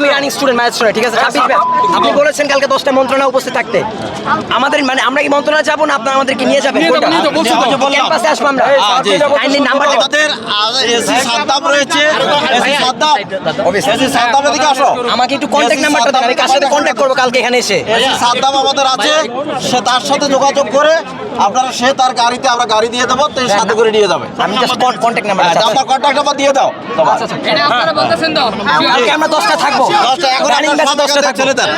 আমি running student magistrate ঠিক আছে? ছাব্বিশ ব্যাচ আপনি বলেছেন কালকে দশটা মন্ত্রণা উপস্থিত থাকতে। আমাদের মানে আমরা কি মন্ত্রণা যাব না আপনারা আমাদেরকে নিয়ে যাবেন। ক্যাম্পাসে আসব আমরা। হ্যাঁ, কাইন্ডলি রয়েছে। আমাকে একটু কন্ট্যাক্ট নাম্বারটা দেন আমি কার সাথে কন্ট্যাক্ট করব কালকে এখানে এসে। সাদ্দাম আমাদের আছে। সে তার সাথে যোগাযোগ করে আপনারা সে তার গাড়িতে আমরা গাড়ি দিয়ে দেবো তো সাথে করে নিয়ে যাবে। আমি জাস্ট কন্ট্যাক্ট নাম্বার হ্যাঁ, কন্ট্যাক্ট নাম্বার দিয়ে দাও। তোমার এটা আপনারা বলতেছেন তো। কালকে আমরা দশটা থাকব। দশটা এখন দশটা এখান থেকে ছেড়ে দেন।